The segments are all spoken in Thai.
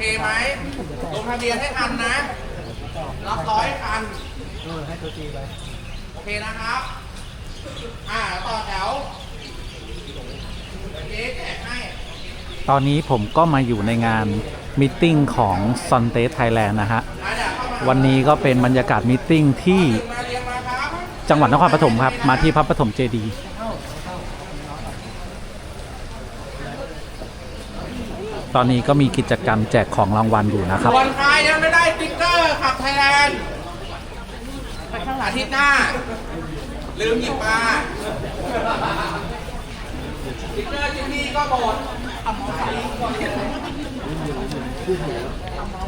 เคไหมลงทะเบียนให้ทันนะ รับร้อยคันเออให้ตัวจีไป โอเคนะครับ อ่า ต่อแถวเดี๋ยวเจ๊แจกให้ ตอนนี้ผมก็มาอยู่ในงานมิทติ้งของ s u n t e Thailand นะฮะอ่าเดี๋ยวเข้ามาวันนี้ก็เป็นบรรยากาศมิทติ้งที่มาเรียงมาครับจังหวัดนครปฐมครับ มาที่พระปฐมเจดีย์ ตอนนี้ก็มีกิจกรรมแจกของรางวัลอยู่นะครับส่วนใครยังไม่ได้สติ๊กเกอร์ขับไทยแลนด์ไปข้างอาทิตย์หน้า ลืมหยิบมาสติ๊กเกอร์ที่นี่ก็หมด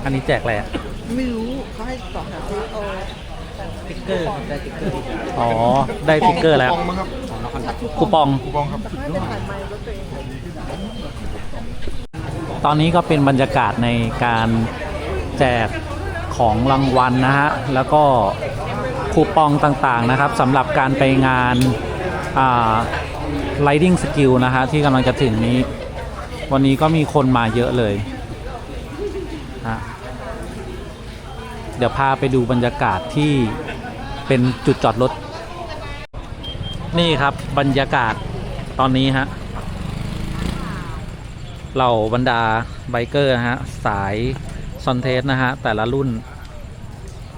อันนี้แจกอะไรอะไม่รู้เขาให้ต่อหาซื้อเอาติ๊กเกอร์ได้ติ๊กเกอร์อ๋อ ได้ติ๊กเกอร์แล้วคูปองให้ไปถ่ายไมค์รถ ตอนนี้ก็เป็นบรรยากาศในการแจกของรางวัลนะฮะ แล้วก็คูปองต่างๆนะครับสำหรับการไปงานอ่า Lighting Skill นะฮะ ที่กำลังจะถึงนี้ วันนี้ก็มีคนมาเยอะเลยฮะเดี๋ยวพาไปดูบรรยากาศที่เป็นจุดจอดรถ นี่ครับบรรยากาศตอนนี้ฮะ เหล่าบรรดาไบเกอร์นะฮะสายซอนเทสนะฮะแต่ละรุ่น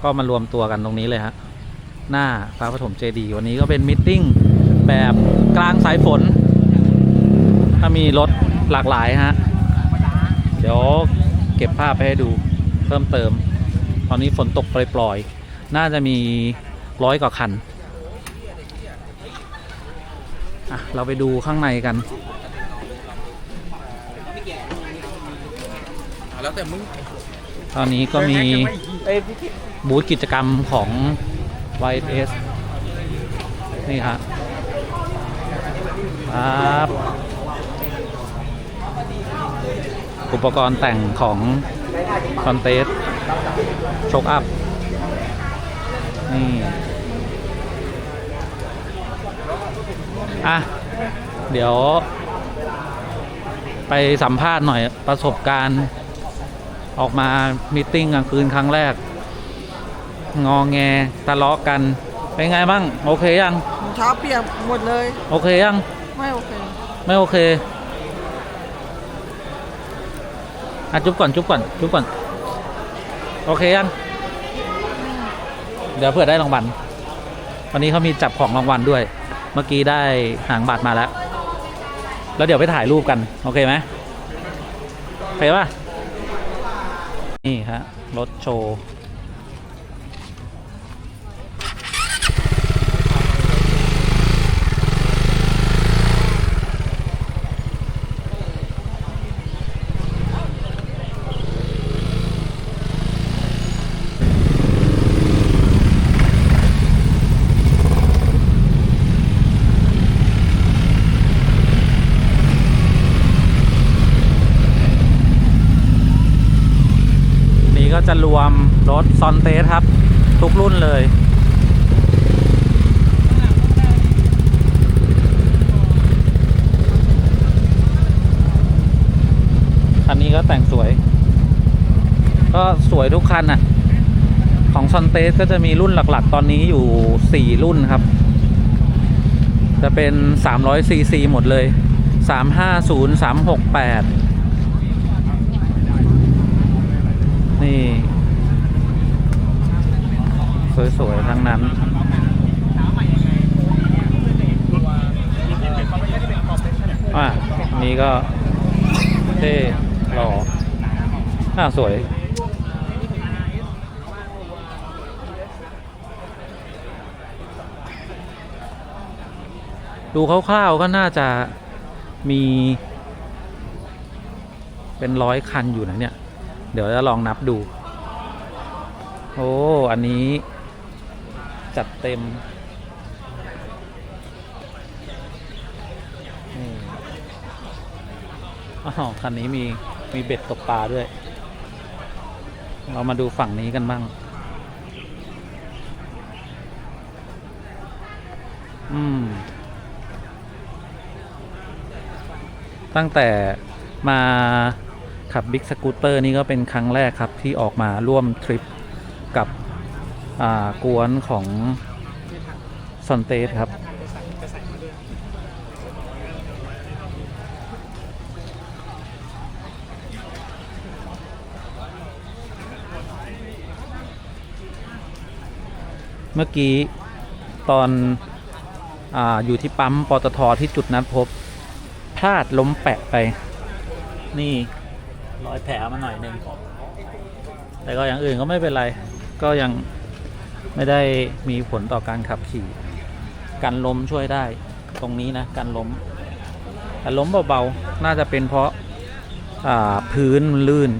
ก็มารวมตัวกันตรงนี้เลยฮะหน้าพระปฐมเจดีย์วันนี้ก็เป็นมิทติ้งแบบกลางสายฝน ถ้ามีรถหลากหลายฮะ เดี๋ยวเก็บภาพไปให้ดูเพิ่มเติม ตอนนี้ฝนตกปล่อยๆ น่าจะมีร้อยกว่าคัน อะ เราไปดูข้างในกัน แล้วแต่มึงตอนนี้ก็มีบูธกิจกรรมของ YS นี่ฮะครับอุปกรณ์แต่งของคอนเทสโชคอัพ นี่ อะ เดี๋ยว ไปสัมภาษณ์หน่อยประสบการณ์ ออกมามีตติ้งกลางคืนครั้งแรก งอแงทะเลาะกัน เป็นไงบ้าง โอเคยังรองเท้าเปียกหมดเลย โอเคยัง ไม่โอเค ไม่โอเคอะจุ๊บก่อนจุ๊บก่อนจุ๊บก่อน โอเคยัง เดี๋ยวเผื่อได้รางวัลวันนี้เขามีจับของรางวัลด้วย เมื่อกี้ได้หางบัตรมาแล้ว แล้วเดี๋ยวไปถ่ายรูปกัน โอเคไหมโอเคป่ะ นี่ฮะรถโชว์ นี่ก็จะรวมรถซอนเตสครับ ทุกรุ่นเลย คันนี้ ก็แต่งสวย ก็สวยทุกคันอะ ของซอนเตสก็จะมีรุ่นหลักๆ ตอนนี้อยู่ 4 รุ่นครับ จะเป็น 300 ซีซีหมดเลย 350 368 นี่ สวย ๆ ทั้งนั้นอะนี่ก็เท่ หล่ออะสวย ดูคร่าวๆก็น่าจะมี เป็นร้อยคันอยู่ นะ เนี่ย เดี๋ยว จะ ลองนับดู โอ้ อันนี้ จัดเต็มนี่อ้คันนี้มี มีเบ็ดตกปลาด้วย เรามาดูฝั่งนี้กันบ้าง อืม ตั้งแต่มาขับบิ๊กสกูตเตอร์นี่ก็เป็นครั้งแรกครับที่ออกมาร่วมทริปกับกวนของซอนเตสครับ เมื่อกี้ตอนออยู่ที่ปั๊มปตทที่จุดนัดพบ พลาดล้มแปะไป นี่รอยแผลมาหน่อยหนึ่งแต่ก็อย่างอื่นก็ไม่เป็นไร ก็ยังไม่ได้มีผลต่อการขับขี่การล้มช่วยได้ตรงนี้นะการล้มแต่ล้มเบาๆน่าจะเป็นเพราะาพื้นมันลื่น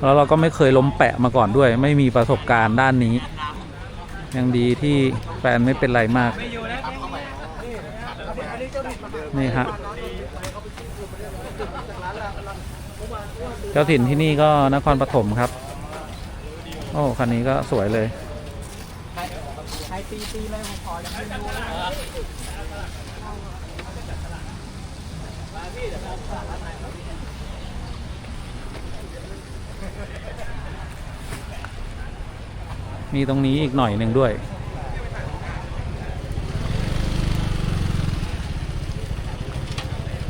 แล้วเราก็ไม่เคยล้มแปะมาก่อนด้วย ไม่มีประสบการณ์ด้านนี้ ยังดีที่แฟนไม่เป็นไรมาก นี่ฮะเจ้าถิ่นที่นี่ก็นครปฐมครับ โอ้คันนี้ก็สวยเลย มีตรงนี้อีกหน่อยหนึ่งด้วย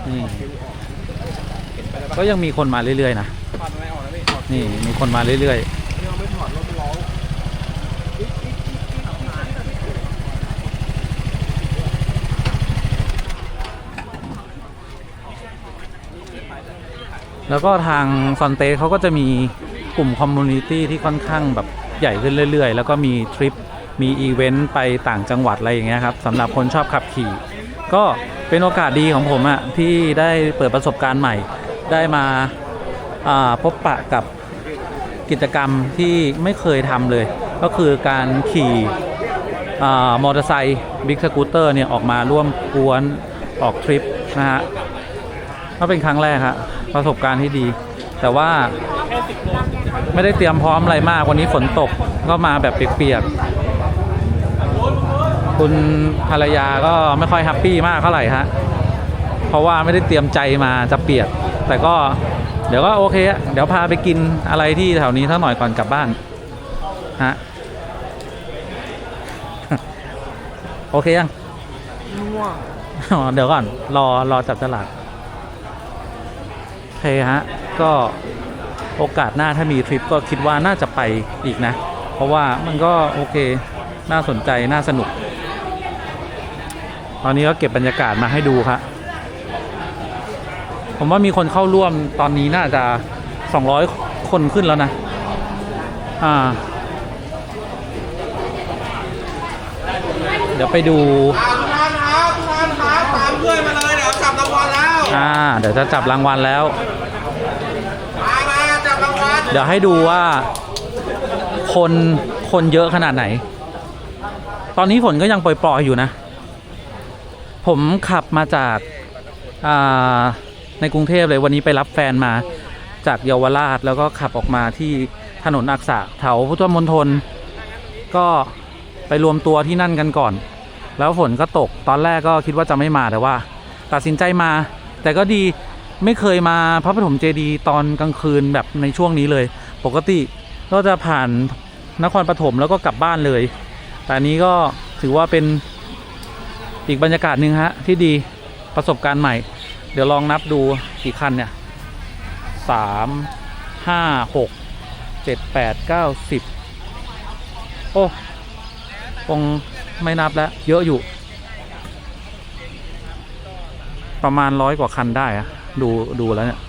นี่ ก็ยังมีคนมาเรื่อยๆนะ นี่มีคนมาเรื่อยๆแล้วก็ทางซอนเตเขาก็จะมีกลุ่มคอมมูนิตี้ที่ค่อนข้างแบบ ใหญ่ขึ้นเรื่อยๆ แล้วก็มีทริปมีอีเวนต์ไปต่างจังหวัดอะไรอย่างเงี้ยครับสำหรับคนชอบขับขี่ ก็เป็นโอกาสดีของผมอะที่ได้เปิดประสบการณ์ใหม่ ได้มาาพบปะกับกิจกรรมที่ไม่เคยทำเลย ก็คือการขี่มอเตอร์ไซค์บิ๊กสกูตเตอร์เนี่ยออกมาร่วมกวนออกทริปนะฮะก็เป็นครั้งแรกฮะประสบการณ์ที่ดี แต่ว่า ไม่ได้เตรียมพร้อมอะไรมาก วันนี้ฝนตกก็มาแบบเปียกๆคุณภรรยาก็ไม่ค่อยแฮปปี้มากเท่าไหร่ฮะเพราะว่าไม่ได้เตรียมใจมาจะเปียก แต่ก็เดี๋ยวก็โอเคอะเดี๋ยวพาไปกินอะไรที่แถวนี้สักหน่อยก่อนกลับบ้านฮะโอเคยังม่วงอ๋อเดี๋ยวก่อน รอรอจับตลาดโอเคฮะ ก็ โอกาสหน้าถ้ามีทริปก็คิดว่าน่าจะไปอีกนะ เพราะว่ามันก็โอเคน่าสนใจน่าสนุก ตอนนี้ก็เก็บบรรยากาศมาให้ดูครับผมว่ามีคนเข้าร่วมตอนนี้น่าจะ 200 คนขึ้นแล้วนะ อ่า เดี๋ยวไปดูอ่าทุกท่านครับทุกท่านครับตามเพื่อนมาเลยเดี๋ยวจับรางวัลแล้ว อ่า เดี๋ยวจะจับรางวัลแล้ว มามาจับรางวัล เดี๋ยวให้ดูว่าคนคนเยอะขนาดไหน ตอนนี้ฝนก็ยังปล่อยๆอยู่นะ ผมขับมาจากาในกรุงเทพเลยวันนี้ไปรับแฟนมาจากเยาวราชแล้วก็ขับออกมาที่ถนนอักษะแถวพุทธมณฑลก็ไปรวมตัวที่นั่นกันก่อน แล้วฝนก็ตกตอนแรกก็คิดว่าจะไม่มาแต่ว่า ตัดสินใจมา แต่ก็ดี ไม่เคยมาพระปฐมเจดีย์ตอนกลางคืนแบบในช่วงนี้เลย ปกติก็จะผ่านนครปฐมแล้วก็กลับบ้านเลย แต่นนี้ก็ถือว่าเป็นอีกบรรยากาศหนึ่งฮะ ที่ดีประสบการณ์ใหม่ เดี๋ยวลองนับดูกี่คันเนี่ยสามห้าหกเจ็ดแปดเก้าสิบโอ้คงไม่นับแล้ว เยอะอยู่ ประมาณร้อยกว่าคันได้อะ ดูดูแล้วเนี่ย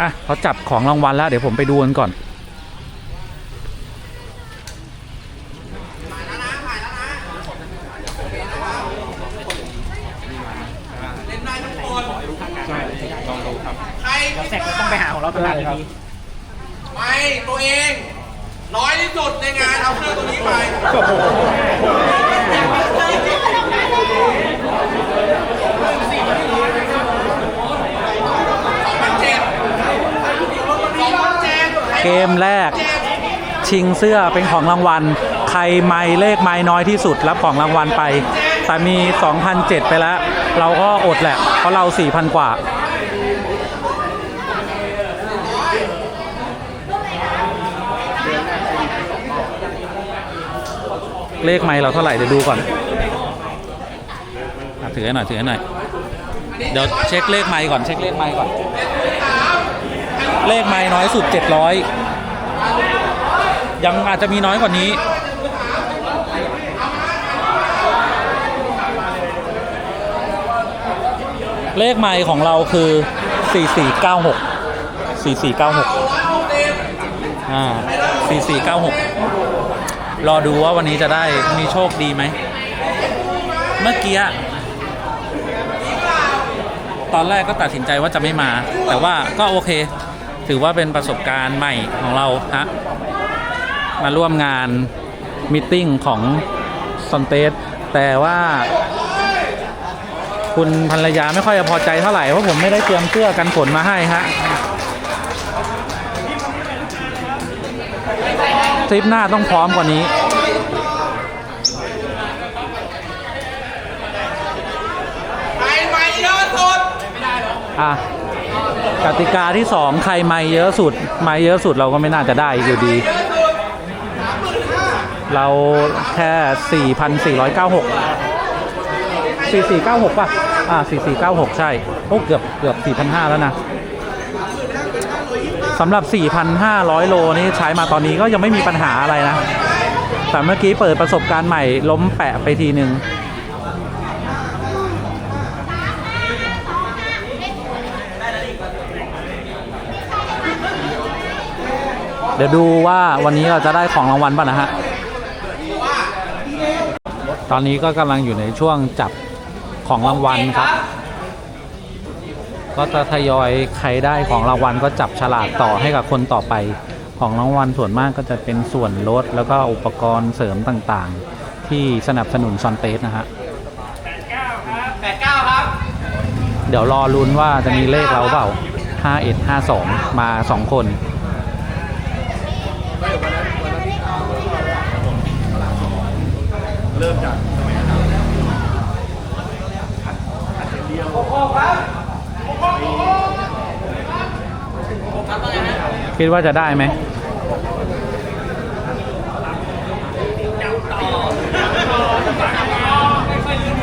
อะเขาจับของรางวัลแล้วเดี๋ยวผมไปดูกันก่อน เล่นได้ทุกคนใช่ลองดูครับ ใครคิด แสก ว่า ต้องไปหาของเราตลาดดี ไปตัวเอง น้อยที่สุดในงานเอาเครื่องตัวนี้ไปสองพันเจ็ดสองพัน เกมแรก ชิงเสื้อเป็นของรางวัล ใครไม้เลขไม้น้อยที่สุดรับของรางวัลไป แต่มี 2,007 ไปแล้ว เราก็อดแหละ เพราะเรา 4,000 กว่าเลขไม้เราเท่าไหร่เดี๋ยวดูก่อนถือให้หน่อยถือให้หน่อย เดี๋ยวเช็คเลขไม้ก่อนเช็คเลขไม้ก่อน เลขไม้น้อยสุด 700 ยังอาจจะมีน้อยกว่านี้ เลขไม้ของเราคือ 4496 4496 อ่า 4496 รอดูว่าวันนี้จะได้มีโชคดีไหม เมื่อกี้ตอนแรกก็ตัดสินใจว่าจะไม่มา แต่ว่าก็โอเค ถือว่าเป็นประสบการณ์ใหม่ของเราฮะมาร่วมงานมิทติ้งของซอนเตสแต่ว่าคุณภรรยาไม่ค่อยจะพอใจเท่าไหร่ เพราะผมไม่ได้เตรียมเสื้อกันฝนมาให้ฮะทริปหน้าต้องพร้อมกว่านี้ใครไม่ยอะสุดอะ กติกาที่ 2 ใครไม่เยอะสุด ไม่เยอะสุดเราก็ไม่น่าจะได้อยู่ดีเยอะสุดเราแค่ 4,496 4496 ป่ะ อ่า 4496 ใช่ โอ้เกือบเกือบ4,500 แล้วนะสำหรับ 4,500 โลนี่ใช้มาตอนนี้ก็ยังไม่มีปัญหาอะไรนะ แต่เมื่อกี้เปิดประสบการณ์ใหม่ล้มแปะไปทีหนึ่ง เดี๋ยวดูว่าวันนี้เราจะได้ของรางวัลป่ะนะฮะ ตอนนี้ก็กำลังอยู่ในช่วงจับของรางวัลครับ ก็จะทยอยใครได้ของรางวัลก็จับฉลากต่อให้กับคนต่อไป ของรางวัลส่วนมากก็จะเป็นส่วนลดแล้วก็อุปกรณ์เสริมต่างๆ ที่สนับสนุนซอนเตสนะฮะแปดเก้าครับ เดี๋ยวรอลุ้นว่าจะมีเลขเราเปล่า 51 52 มา 2 คน เริ่มจากคัดเองเดียวคิดว่าจะได้ไหม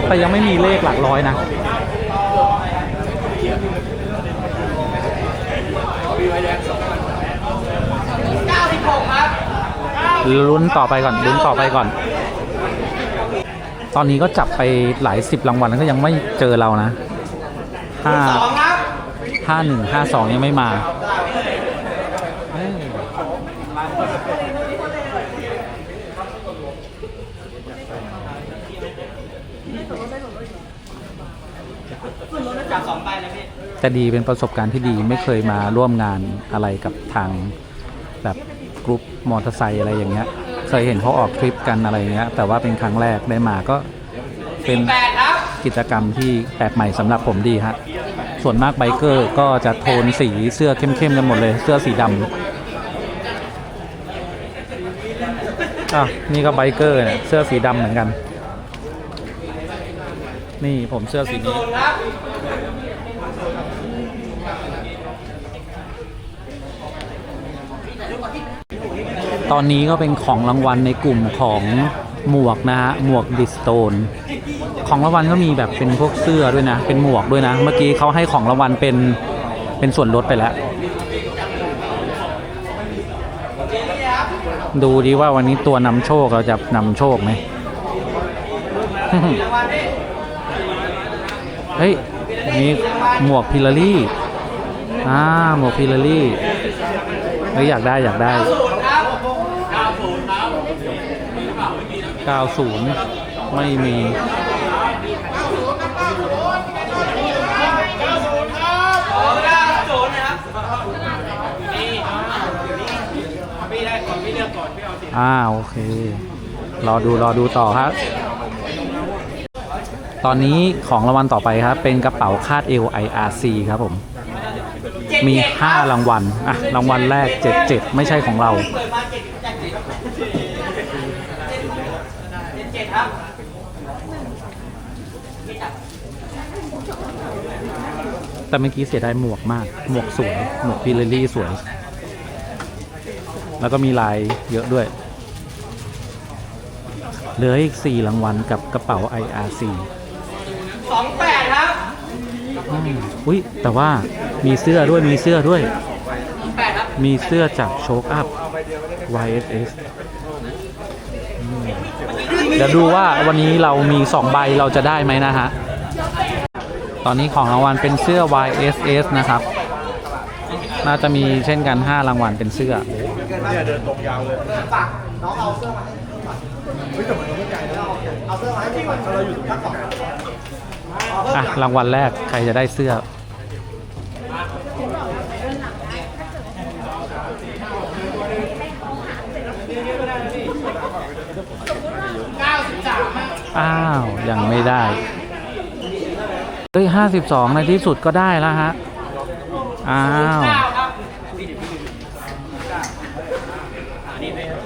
แต่ยังไม่มีเลขหลักร้อยนะลุ้นต่อไปก่อนลุ้นต่อไปก่อน ตอนนี้ก็จับไปหลายสิบรางวัลก็ยังไม่เจอเรานะห้าห้าหนึ่งห้าสองยังไม่มาแต่ดีเป็นประสบการณ์ที่ดีไม่เคยมาร่วมงานอะไรกับทางแบบกรุ๊ปมอเตอร์ไซค์อะไรอย่างเงี้ย เคยเห็นเขาออกทริปกันอะไรอย่างเงี้ยแต่ว่าเป็นครั้งแรกได้มาก็เป็นแปดครับกิจกรรมที่แปลกใหม่สำหรับผมดีฮะส่วนมากไบเกอร์ก็จะโทนสีเสื้อเข้มๆกันหมดเลยเสื้อสีดำอะนี่ก็ไบเกอร์เนี่ยเสื้อสีดำเหมือนกัน นี่ผมเสื้อสีนี้ ศูนย์ครับ ตอนนี้ก็เป็นของรางวัลในกลุ่มของหมวกนะฮะหมวกดิสโตนของรางวัลก็มีแบบเป็นพวกเสื้อด้วยนะ เป็นหมวกด้วยนะ เมื่อกี้เขาให้ของรางวัลเป็นเป็นส่วนลดไปแล้ว ดูดีว่าวันนี้ตัวนำโชคเราจะนำโชคไหมเฮ้ยมีหมวกพิลลารี่อ่าหมวกพิลลารี่เฮ้ยอยากได้อยากได้ ศูนย์ครับเก้าศูนย์ครับ 90 ไม่มีขอเก้าศูนย์นะครับนี่พี่ได้ก่อนพี่เลือกก่อนพี่เอาสิอ่าโอเค รอดูรอดูต่อครับ ตอนนี้ของรางวัลต่อไปครับ เป็นกระเป๋าคาดเอว IRC ครับผม มี 5 รางวัล อะ รางวัลแรก 77 ไม่ใช่ของเรา เปิดมาเจ็ดเจ็ดเจ็ดเจ็ดครับ แต่เมื่อกี้เสียดายหมวกมาก หมวกสวย หมวกพิเรลี่สวย แล้วก็มีลายเยอะด้วย เหลืออีก 4 รางวัลกับกระเป๋า IRC สองแปดครับอืมอุ้ยแต่ว่ามีเสื้อด้วยมีเสื้อด้วยแปดครับ มีเสื้อจากโชคอัพ YSS อืมเดี๋ยวดูว่าวันนี้เรามี 2 ใบเราจะได้ไหมนะฮะ ตอนนี้ของรางวัลเป็นเสื้อ YSS นะครับ น่าจะมีเช่นกัน 5 รางวัลเป็นเสื้ออะรางวัลแรกใครจะได้เสื้ออ้าว ยังไม่ได้ เฮ้ยห้าสิบสองในที่สุดก็ได้แล้วฮะ อ้าวเก้าครับ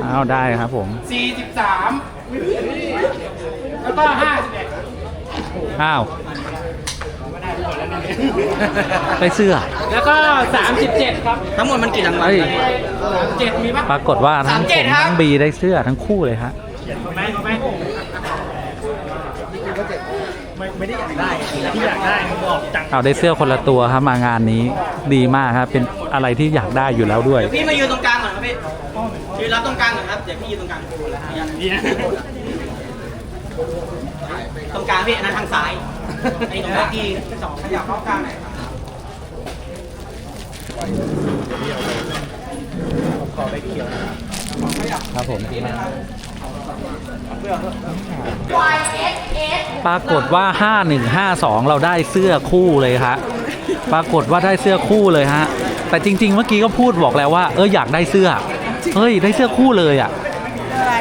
อ้าว ได้ครับผมสี่สิบสามแล้วก็ห้าสิบเอ็ดอ้าวได้เสื้อ แล้วก็สามสิบเจ็ดครับ ทั้งหมดมันกี่รางวัลเฮ้ย เจ็ดมีปะ ปรากฏว่าทั้งผม37ครับ ทั้งบีได้เสื้อทั้งคู่เลยฮะเอาไหม เอาไหมเอาได้เสื้อคนละตัวครับมางานนี้ดีมากครับเป็นอะไรที่อยากได้อยู่แล้วด้วย เดี๋ยวพี่มายืนตรงกลางหน่อยครับพี่ยืนรับตรงกลางหน่อยครับ เดี๋ยวพี่ยืนตรงกลางดีนะตรงกลางพี่อันนั้นทางซ้ายไอ้ตรงกลางที่สองขยับเข้ากลางหน่อยครับครับผม ปรากฏว่า 5152 เราได้เสื้อคู่เลยฮะปรากฏว่าได้เสื้อคู่เลยฮะ แต่จริง ๆ เมื่อกี้ก็พูดบอกแล้วว่าเอออยากได้เสื้อ เฮ้ยได้เสื้อคู่เลยอะ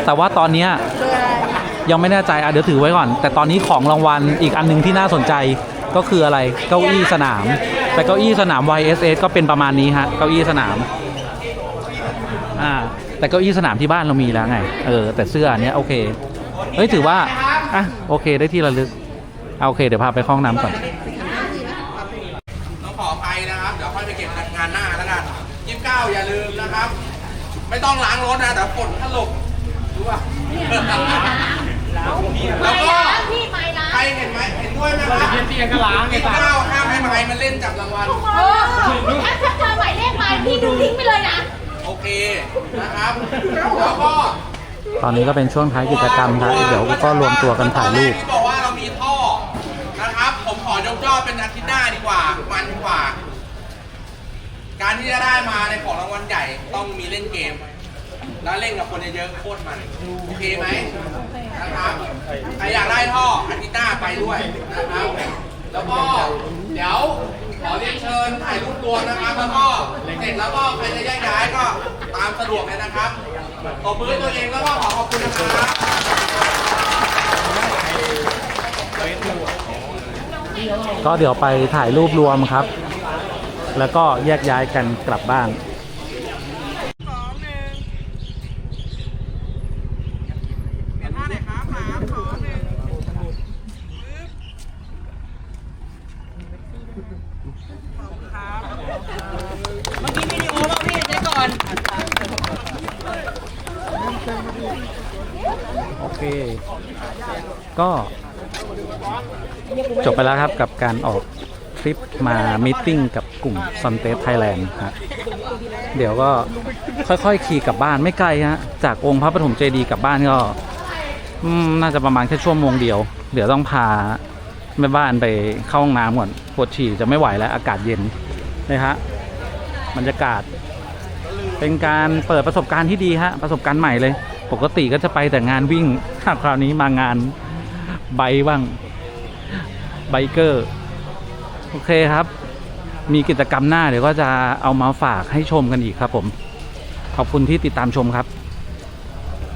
แต่ว่าตอนเนี้ยยังไม่แน่ใจอะเดี๋ยวถือไว้ก่อน แต่ตอนนี้ของรางวัลอีกอันหนึงที่น่าสนใจก็คืออะไรเก้าอี้สนาม แต่เก้าอี้สนาม YSS ก็เป็นประมาณนี้ฮะเก้าอี้สนาม แต่เก้าอี้สนามที่บ้านเรามีแล้วไง เออ แต่เสื้ออันเนี้ยโอเค เฮ้ยถือว่า อะโอเคได้ที่ระลึกเอาโอเค เดี๋ยวพาไปเข้าห้องน้ำก่อน ต้องขออภัยนะครับ เดี๋ยวค่อยไปเก็บงานหน้าแล้วกันยี่สิบเก้าอย่าลืมนะครับ ไม่ต้องล้างรถนะแต่ฝนถล่มรู้ป่ะแล้วก็พี่ไม้ล้างใครเห็นไหมเห็นด้วยไหมครับเพียนเตียงก็ล้างไงยี่สิบป่ะเก้าห้ามให้ไม้มันเล่นจับรางวัล เออ นะครับแล้วก็ตอนนี้ก็เป็นช่วงท้ายกิจกรรมครับเดี๋ยวก็รวมตัวกันถ่ายรูปที่บอกว่าเรามีท่อนะครับ ผมขอยกยอดเป็นอาทิตย์หน้าดีกว่ามันกว่า การที่จะได้มาในของรางวัลใหญ่ต้องมีเล่นเกม แล้วเล่นกับคนเยอะๆโคตรมันโอเคไหมนะครับใครอยากได้ท่ออาทิตย์หน้าไปด้วยนะครับแล้วก็เดี๋ยว ขอเรียนเชิญถ่ายรูปรวมนะครับแล้วก็เสร็จแล้วก็ใครจะแยกย้ายก็ตามสะดวกเลยนะครับตบมือให้ตัวเองแล้วก็ขอขอบคุณนะครับก็เดี๋ยวไปถ่ายรูปรวมครับ แล้วก็แยกย้ายกันกลับบ้าน เมื่อกี้วิดีโอป่ะพี่เจ๊ก่อน โอเค ก็ จบไปแล้วครับกับการออกทริปมามิทติ้งกับกลุ่ม s u n t e s Thailand ฮะเดี๋ยวก็ค่อยๆขี่กลับบ้านไม่ไกลฮะจากองค์พระปฐมเจดีย์กลับบ้านก็น่าจะประมาณแค่ชั่วโมงเดียว เดี๋ยวต้องพาแม่บ้านไปเข้าห้องน้ำก่อนปวดฉี่จะไม่ไหวแล้วอากาศเย็นนะฮะบรรยากาศ เป็นการเปิดประสบการณ์ที่ดีฮะประสบการณ์ใหม่เลย ปกติก็จะไปแต่งานวิ่งคราวนี้มางานไบบ้าง บเกอร์ โอเคครับ มีกิจกรรมหน้าเดี๋ยวก็จะเอามาฝากให้ชมกันอีกครับผม ขอบคุณที่ติดตามชมครับ